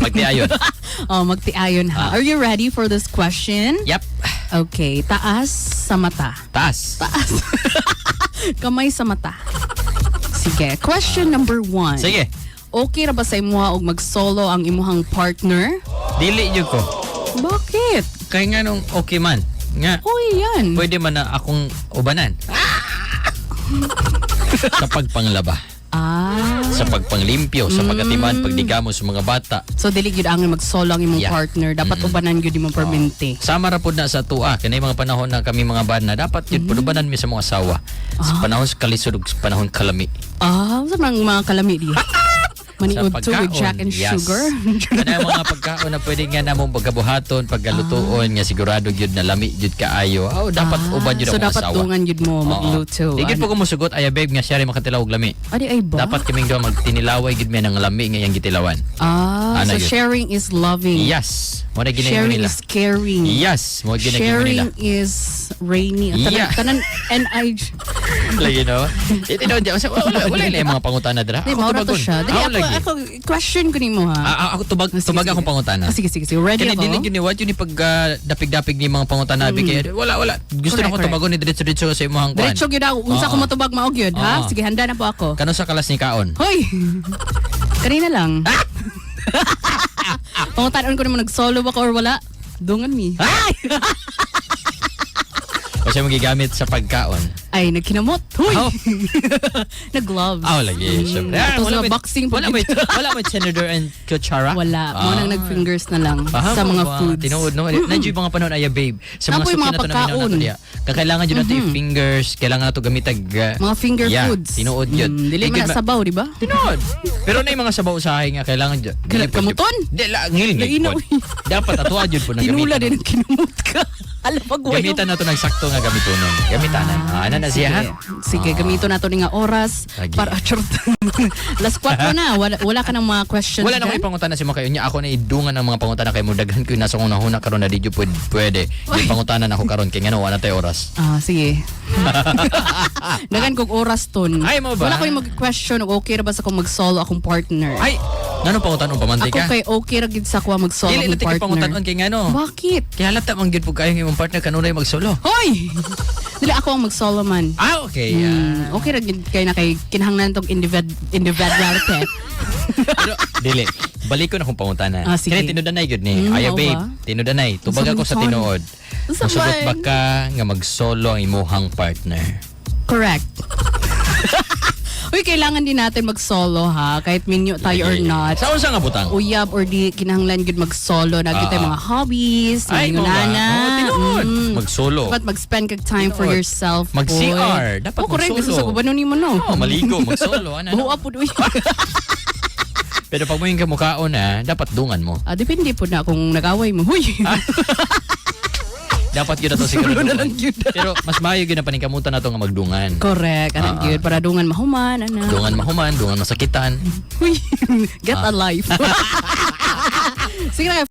Magtiayon. Oh, magtiayon ha. Ah. Are you ready for this question? Yep. Okay, taas sa mata. Taas. Kamay sa mata. Sige, question number one. Sige. Okay ra ba sa imuha og mag-solo ang imuhang partner? Dili yun ko. Bakit? Kaya nga nung okay man. Nga, Uy, yan. pwede man na akong ubanan. sa pagpanglaba. Ah. Sa pagpanglimpyo. Sa pagkatiman, pagdigamo sa mga bata. So dili gyud ang mag-solo ang imong Yeah. partner, dapat ubanan gyud imong permente. Sama ra pud na sa tuwa. Kanay mga panahon na kami mga bana, dapat yun mm ubanan mi sa mga asawa. Sa panahon sa kalisod ug sa panahon kalami. Ah, sa mga mga kalami di. Maniud to with Jack and yes. sugar. Kana mga pagkaon na pwede nga namong pagkabuhaton, pagkalutuon nga sigurado gyud na lami gyud kaayo. Oh, dapat Ah, uban gyud So ang dapat asawa. dungan gyud mo magluto. Digid Ano? po ko musugot ay babe nga siya rin makatilaw og lami. Adi ay ba? Dapat kaming duha magtinilaway gid mi ng lami nga yang gitilawan. Ah, Ano so yun? sharing is loving. Yes. Mo na ginayon Sharing nila. is caring. Yes, mo ginayon nila. Sharing is rainy. Tanan, Yeah. tanan NI. Lagi no. Ito no, wala wala wala yung mga pangutana dira. Di, maura to siya. Dili, Ako ako, question ko ni mo ha. Ah, ah, ako tubag Sige, tubag akong pangutana. Ah, sige, sige, sige. Ready Kaya ako? dili yun ni what yun ni pag ah, dapig-dapig ni mga pangutana mm. kaya wala wala. Gusto na ko tubagon ni diretso-diretso sa imong kuan. Diretso gyud ako. Unsa ko matubag mao gyud, ha? Sige, handa na po ako. Kano sa kalas ni kaon? Hoy! Kanina lang. Pangutan ko naman nag-solo ba ka or wala? Dungan mi. Ay! Siya magigamit sa pagkaon. Ay, nagkinamot. Hoy! Oh. Nag-gloves. Ah, lagi. Syempre. Ah, Tapos wala na may- boxing Wala may wala may senador and kutsara. Wala. Ah. nang nag-fingers na lang Ah, sa mga ba? foods. Tinuod no. Nandiyo yung mga panahon ay babe. Sa mga suki na to na minaw diya. Kakailangan jud nato yung fingers, kailangan nato gamitag uh, Mga finger yeah, foods. Tinuod yun. Mm, dili man na sabaw, di ba? Tinuod. Pero na yung mga sabaw usahay nga kailangan. Kailan kamuton? Di la ngilingig Lainaw. po. Dapat atuwa jud po na Tinula gamitan. din ang kinamot ka. Alam pag Gamitan nato ng sakto nga gamitonon. Gamitanan. Ah, ano na siya ha? Sige, gamito na to ni nga oras Lagi. para charot. Last 4 na. Wala, wala ka ng mga questions Wala na dyan? may pangutana si mga kayo niya. Ako na idungan ng mga pangutana kay mo daghan ko yung nasa kong nahuna karon na di jud pwede. pwede. Yung pangutana na ako karon kay ngano wala tay oras. Ah, sige. Dagan kong oras ton. Ay, mo ba? Wala ko yung mag-question og okay ra ba sa kung mag-solo akong partner. Ay, ngano pangutan o pamanti ako ka? kay okay ra gid sa ko mag-solo Dili na tigil partner. pangutanon kay ngano. Bakit? Kaya halata mang gyud po kayo ng imong partner kanunay magsolo. Hoy! Dili ako ang mag-solo man. Ah, okay. ah. Hmm, okay ra gid kay na kay kinahanglan tong individ individuality. Pero dili. Balik ko na kung pangutana. Ah, sige. Kaya tinudanay gyud ni. Mm, oo babe, ba? tinudanay. Tubag Unsa ako sa man ton? tinuod. Masugot man? ba ka nga magsolo ang imuhang partner? Correct. Uy, kailangan din natin mag-solo ha, kahit minyo tayo or not. Sa unsa nga butang? Uyab or di kinahanglan gud mag-solo na Ah, tayo ah. mga hobbies, Ay, mo ba? nana. Oo, tinuod. Magsolo. Dapat mag-spend kag time for Tinuod. yourself. Mag-CR. boy. Dapat oh, correct. mag-solo. Gusto ko ba ni mo no? Oh, maligo, magsolo. Ano, ano? po uy. Pero pag mo yung kamukhaon na, dapat dungan mo. ah, depende po na kung nag-away mo. Huy. Dapat yun na to siguro. Solo na lang yun. Pero mas mayo yun na paningkamutan na to nga magdungan. Correct. Ano Ah, ah. yun? Para dungan mahuman. Ano? Dungan mahuman, dungan masakitan. Get Ah. a life. Sige na,